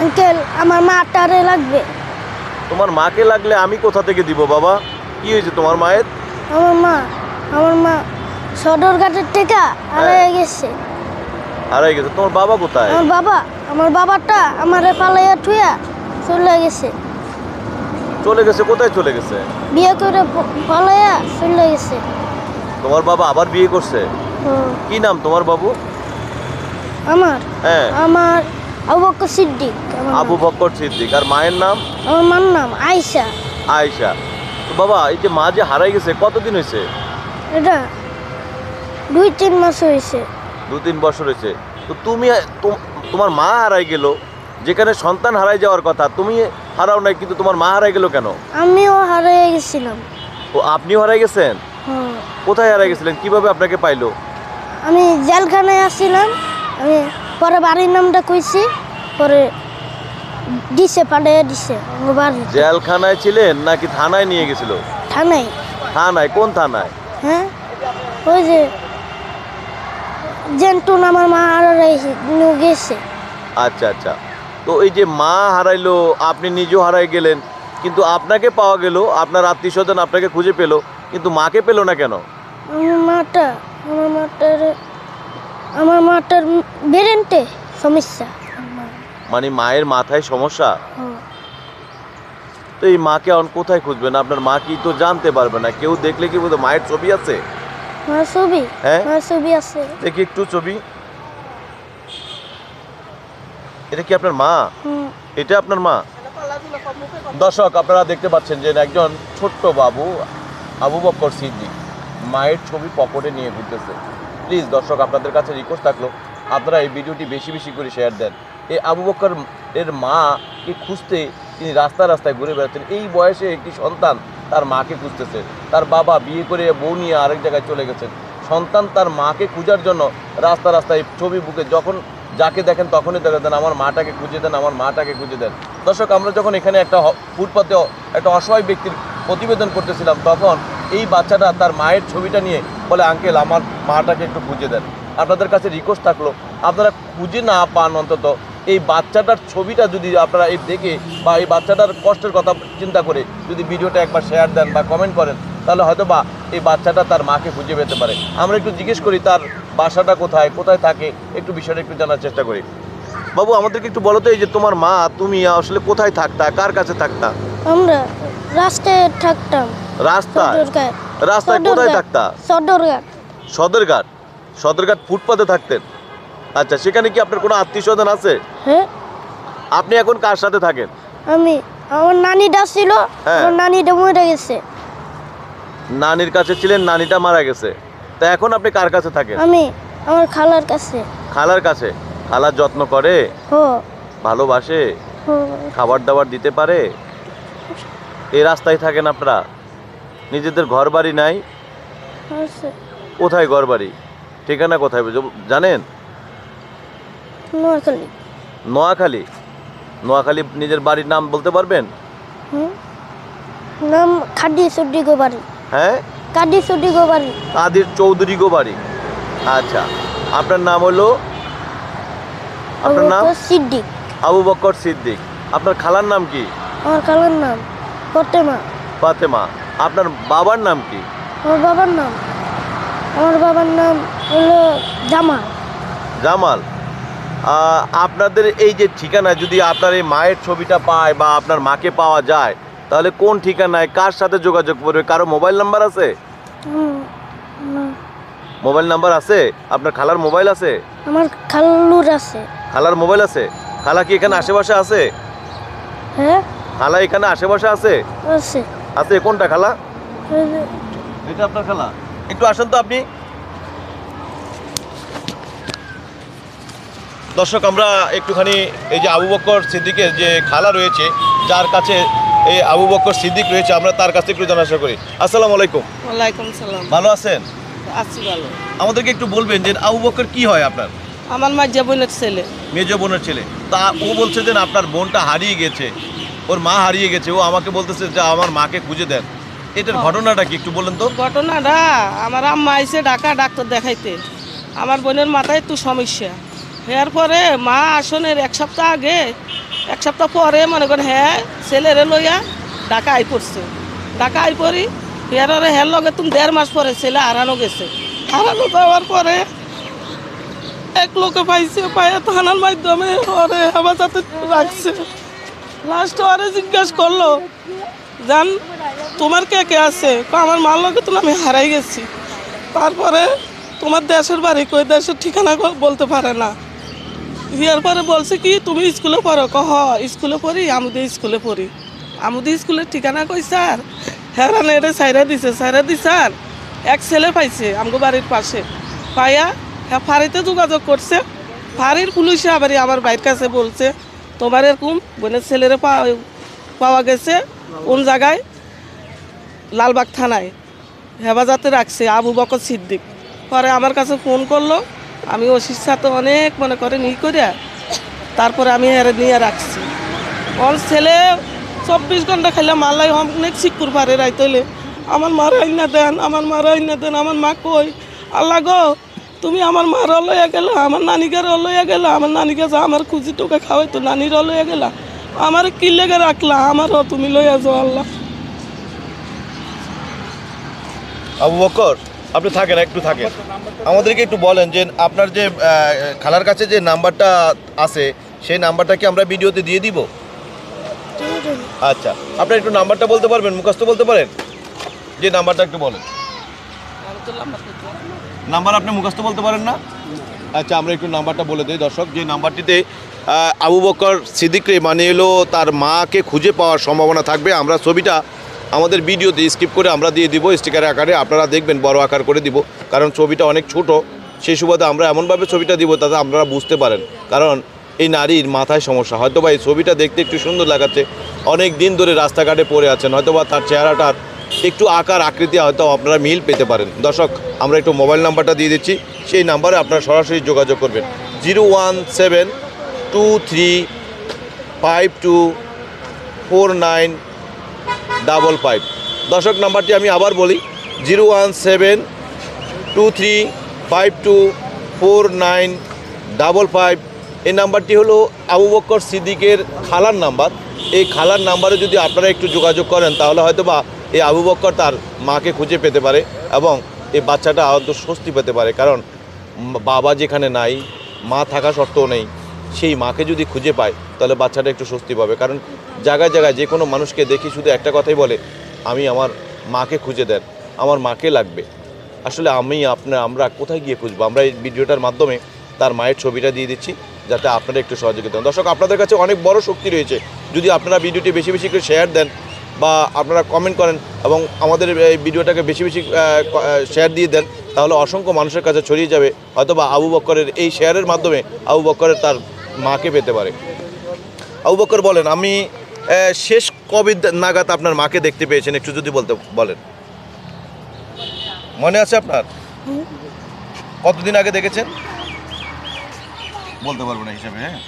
Uncle আমার মাটারে লাগবে। তোমার মাকে লাগলে আমি কোথা থেকে দিব বাবা? কি হয়েছে তোমার মায়ের? আমার মা আমার মা সদর ঘাটের টেকা হারিয়ে গেছে। হারাই গেছে। তোমার বাবা কোথায়? আমার বাবা আমার বাবাটা আমারে পালাইয়া থুয়া চলে গেছে। চলে গেছে কোথায় চলে গেছে? বিয়ে করে পালাইয়া চলে গেছে। তোমার বাবা আবার বিয়ে করছে? কি নাম তোমার বাবু? আমার? হ্যাঁ। আমার আবু বকর সিদ্দিক আবু নাম। বক্কর সিদ্দিক। আর মায়ের নাম? আমার মার নাম আয়েশা। তো বাবা এই যে মা যে হারাই গেছে কতদিন হয়েছে? এটা দুই তিন মাস হয়েছে। দু তিন বছর হয়েছে। তো তুমি তোম- তোমার মা হারাই গেল যেখানে সন্তান হারাই যাওয়ার কথা তুমি হারাও নাই কিন্তু তোমার মা হারাই গেল কেন? আমিও হারিয়ে গেছিলাম। ও আপনিও হারাই গেছেন। কোথায় হারাই গেছিলেন? কীভাবে আপনাকে পাইলো? আমি জেলখানায় আসছিলাম আমি পরে বাড়ির নামটা কইছি পরে দিছে পাঠিয়ে দিছে জেলখানায় ছিলেন নাকি থানায় নিয়ে গেছিল? থানায়। থানায় কোন থানায়? হ্যাঁ? ওই যে জেন্টুন আমার মা আর নিয়ে গেছে। আচ্ছা আচ্ছা। তো এই যে মা হারাইলো আপনি নিজেও হারাই গেলেন কিন্তু আপনাকে পাওয়া গেল আপনার আত্মীয় স্বজন আপনাকে খুঁজে পেল কিন্তু মাকে পেল না কেন? মাটা আমার মাটার আমার মাটার বেরেন্টে সমস্যা। মানে মায়ের মাথায় সমস্যা? তো এই মাকে এখন কোথায় খুঁজবেন? আপনার মা কি তো জানতে পারবে না। কেউ দেখলে কি বলতো মায়ের ছবি আছে? মার ছবি? হ্যাঁ? মার ছবি আছে। দেখি একটু ছবি। এটা কি আপনার মা? হুম। এটা আপনার মা? দর্শক আপনারা দেখতে পাচ্ছেন যে একজন ছোট্ট বাবু আবু বক্কর সিদ্দিক মায়ের ছবি পকেটে নিয়ে ঘুরতেছে। প্লিজ দর্শক, আপনাদের কাছে রিকোয়েস্ট থাকল, আপনারা এই ভিডিওটি বেশি বেশি করে শেয়ার দেন। এই আবু বক্কর এর মাকে খুঁজতে তিনি রাস্তা রাস্তায় ঘুরে বেড়াচ্ছেন। এই বয়সে একটি সন্তান তার মাকে খুঁজতেছে। তার বাবা বিয়ে করে বউ নিয়ে আরেক জায়গায় চলে গেছেন। সন্তান তার মাকে খোঁজার জন্য রাস্তা রাস্তায় ছবি বুকে যখন যাকে দেখেন তখনই দেখা দেন, আমার মাটাকে খুঁজে দেন, আমার মাটাকে খুঁজে দেন। দর্শক, আমরা যখন এখানে একটা ফুটপাতে একটা অসহায় ব্যক্তির প্রতিবেদন করতেছিলাম, তখন এই বাচ্চাটা তার মায়ের ছবিটা নিয়ে বলে, আঙ্কেল, আমার মাটাকে একটু খুঁজে দেন। আপনাদের কাছে রিকোয়েস্ট থাকল, আপনারা খুঁজে না পান অন্তত। এই বাচ্চাটার ছবিটা যদি আপনারা এই দেখে বা এই বাচ্চাটার কষ্টের কথা চিন্তা করে যদি ভিডিওটা একবার শেয়ার দেন বা কমেন্ট করেন, তাহলে হয়তো বা এই বাচ্চাটা তার মাকে খুঁজে পেতে পারে। আমরা একটু জিজ্ঞেস করি, তার বাসাটা কোথায় কোথায় থাকে? একটু বিষয়টা একটু জানার চেষ্টা করি। বাবু, আমাদেরকে একটু বলো তো, এই যে তোমার মা, তুমি আসলে কোথায় থাকতা? কার কাছে থাকতা? আমরা রাস্তায় থাকতাম। রাস্তায়? রাস্তায় কোথায় থাকতা? সদরঘাট। সদরঘাট? সদরঘাট ফুটপাতে থাকতেন? আচ্ছা সেখানে কি আপনার কোনো আত্মীয় স্বজন আছে? হ্যাঁ। আপনি এখন কার সাথে থাকেন? আমি আমার নানিটা ছিল হ্যাঁ। আমার নানিটা মরে গেছে। নানির কাছে ছিলেন নানিটা মারা গেছে। তা এখন আপনি কার কাছে থাকেন? আমি আমার খালার কাছে। খালার কাছে? খালার যত্ন করে? হো ভালোবাসে? হো খাবার দাবার দিতে পারে? এই রাস্তায় থাকেন আপনারা? নিজেদের ঘর বাড়ি নাই কোথায় ঘর বাড়ি ঠিকানা কোথায়? জানেন? নোয়াখালী। নোয়াখালী? নোয়াখালী নিজের বাড়ির নাম বলতে পারবেন? নাম সুডি গোবারি হ্যাঁ? কাডি সুডি গোবারি কাদের চৌধুরী গো বাড়ি আচ্ছা। আপনার নাম হলো? আপনার নাম? সিদ্দিক। আবু বক্কর সিদ্দিক। আপনার খালার নাম কি? আমার খালার নাম ফতেমা। ফাতেমা আপনার বাবার নাম কি? আমার বাবার নাম। আমার বাবার নাম হলো জামাল। জামাল আপনাদের এই যে ঠিকানা যদি আপনার এই মায়ের ছবিটা পায় বা আপনার মাকে পাওয়া যায় তাহলে কোন ঠিকানায় কার সাথে যোগাযোগ করবে? কারও মোবাইল নাম্বার আছে? মোবাইল নাম্বার আছে? আপনার খালার মোবাইল আছে? আমার খালুর আছে। খালার মোবাইল আছে? খালা কি এখানে আশেপাশে আছে? হ্যাঁ? খালা এখানে আশেপাশে আছে? আছে। আছে কোনটা খালা? এটা আপনার খালা। একটু আসেন তো আপনি। দর্শক আমরা একটুখানি এই যে আবু বক্কর সিদ্দিকের যে খালা রয়েছে যার কাছে এই আবু বক্কর সিদ্দিক রয়েছে আমরা তার কাছে একটু জানাশা করি। আসসালামু আলাইকুম। ওয়ালাইকুম সালাম। ভালো আছেন? আছি ভালো। আমাদেরকে একটু বলবেন যে আবু বক্কর কি হয় আপনার? আমার মা বোনের ছেলে। মেজ বোনের ছেলে। তা ও বলছে যে আপনার বোনটা হারিয়ে গেছে। ওর মা হারিয়ে গেছে ও আমাকে বলতেছে যে আমার মাকে খুঁজে দেন। এটার ঘটনাটা কি একটু বলেন তো? ঘটনাটা আমার আম্মা আইসে ঢাকা ডাক্তার দেখাইতে। আমার বোনের মাথায় একটু সমস্যা। এর পরে মা আসনের এক সপ্তাহ আগে এক সপ্তাহ পরে মনে করেন হ্যাঁ ছেলেরে লইয়া ঢাকা আই পড়ছে। ঢাকা আই পড়ি হেয়ারে হ্যার লগে তুমি দেড় মাস পরে ছেলে হারানো গেছে। হারানো যাওয়ার পরে এক লোকে পাইছে পাইয়া থানার মাধ্যমে ওরে হেফাজতে রাখছে। লাস্ট ওরে জিজ্ঞাসা করল, জান, তোমার কে কে আছে? আমার মার লগে তো আমি হারাই গেছি। তারপরে তোমার দেশের বাড়ি কই? দেশের ঠিকানা বলতে পারে না। ইয়ার পরে বলছে কি, তুমি স্কুলে পড়ো। কহ স্কুলে পড়ি, আমুদি স্কুলে পড়ি। আমুদি স্কুলের ঠিকানা কই, স্যার? হ্যাঁ এটা সাইরা দিছে, সাইরা দি, স্যার। এক ছেলে পাইছে আমগো বাড়ির পাশে। পাইয়া হ্যাঁ ফাঁড়িতে যোগাযোগ করছে। ফাঁড়ির পুলিশে আবার আমার বাইর কাছে বলছে তোমার এরকম বোনের ছেলেরে পাওয়া গেছে কোন জায়গায়? লালবাগ থানায়। হেফাজতে রাখছে আবু বকর সিদ্দিক। পরে আমার কাছে ফোন করল। আমি ওসির সাথে অনেক মনে করেন ই করে তারপরে আমি এর নিয়ে রাখছি। ওর ছেলে চব্বিশ ঘণ্টা খেলে মালাই অনেক শিকুর পারে রাইতলে আমার মার আইনা দেন, আমার মার আইনা দেন, আমার মা কই? আল্লাহ গো তুমি আমার মার লইয়া গেলা আমার নানিকে লইয়া গেলা আমার নানিকে যা আমার খুঁজি টোকে খাওয়াই তো নানির লইয়া গেলা। আমার কি লেগে রাখলা? আমারও তুমি লইয়া যাও আল্লাহ। আবু বকর আপনি থাকেন একটু থাকেন। আমাদেরকে একটু বলেন যে আপনার যে খালার কাছে যে নাম্বারটা আছে সেই নাম্বারটা কি আমরা ভিডিওতে দিয়ে দিব? আচ্ছা আপনি একটু নাম্বারটা বলতে পারবেন মুখস্থ বলতে পারেন? যে নাম্বারটা একটু বলেন। নাম্বার আপনি মুখস্থ বলতে পারেন না? আচ্ছা আমরা একটু নাম্বারটা বলে দিই দর্শক। যে নাম্বারটিতে আবু বকর সিদ্দিকরে মানে এলো তার মাকে খুঁজে পাওয়ার সম্ভাবনা থাকবে। আমরা ছবিটা আমাদের ভিডিওতে স্কিপ করে আমরা দিয়ে দিব স্টিকার আকারে। আপনারা দেখবেন, বড় আকার করে দিব। কারণ ছবিটা অনেক ছোট। সেই সুবাদে আমরা এমনভাবে ছবিটা দিব তাতে আপনারা বুঝতে পারেন। কারণ এই নারীর মাথায় সমস্যা। হয়তো বা এই ছবিটা দেখতে একটু সুন্দর লাগাচ্ছে। অনেক দিন ধরে রাস্তাঘাটে পড়ে আছেন। হয়তো বা তার চেহারাটার একটু আকার আকৃতি হয়তো আপনারা মিল পেতে পারেন। দর্শক, আমরা একটু মোবাইল নাম্বারটা দিয়ে দিচ্ছি। সেই নাম্বারে আপনারা সরাসরি যোগাযোগ করবেন। Zero one seven two three five two four nine double five. দর্শক, নাম্বারটি আমি আবার বলি। Zero one seven two three five two four nine double five. এই নাম্বারটি হলো আবু বক্কর সিদ্দিকের খালার নাম্বার। এই খালার নাম্বারে যদি আপনারা একটু যোগাযোগ করেন, তাহলে হয়তো বা এই আবু বক্কর তার মাকে খুঁজে পেতে পারে এবং এই বাচ্চাটা হয়তো স্বস্তি পেতে পারে। কারণ বাবা যেখানে নাই, মা থাকা সত্ত্বেও নেই, সেই মাকে যদি খুঁজে পায়, তাহলে বাচ্চাটা একটু স্বস্তি পাবে। কারণ জায়গায় জায়গায় যে কোনো মানুষকে দেখি শুধু একটা কথাই বলে, আমি আমার মাকে খুঁজে দেন, আমার মাকে লাগবে। আসলে আমি আপনার আমরা কোথায় গিয়ে খুঁজবো? আমরা এই ভিডিওটার মাধ্যমে তার মায়ের ছবিটা দিয়ে দিচ্ছি, যাতে আপনারা একটু সহযোগিতা দর্শক, আপনাদের কাছে অনেক বড় শক্তি রয়েছে। যদি আপনারা ভিডিওটি বেশি বেশি করে শেয়ার দেন বা আপনারা কমেন্ট করেন এবং আমাদের এই ভিডিওটাকে বেশি বেশি শেয়ার দিয়ে দেন তাহলে অসংখ্য মানুষের কাছে ছড়িয়ে যাবে হয়তোবা আবু বক্করের এই শেয়ারের মাধ্যমে আবু বক্করের তার মাকে পেতে পারে। আবু বক্কর বলেন আমি শেষ কবে নাগাদ আপনার মাকে দেখতে পেয়েছেন? একটু যদি বলতে বলেন। মনে আছে আপনার? কতদিন আগে দেখেছেন? বলতে পারব না হিসাবে হ্যাঁ।